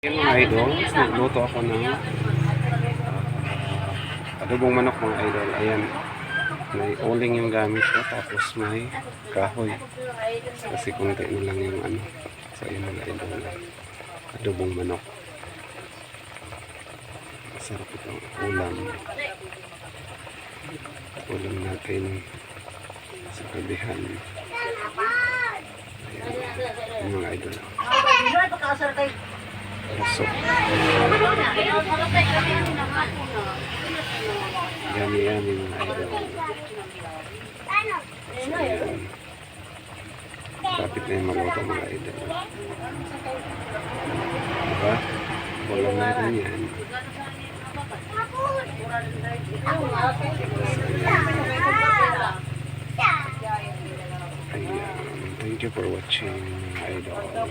Yan mga idol, nagluto ako ng ah, adobong manok mga idol. Ayan, may uling yung gamit ko tapos may kahoy. Kasi kunti na lang yung ano. So yun mga idol, adobong manok. Masarap itong ulam. Ulam natin sa kabihan. Ayan, yung mga idol. Puso. Yummy, yummy mga idol. So, ayan. Kapit na yung maluto mga idol. Diba? Walang natin yan. Ayan. Thank you for watching idol.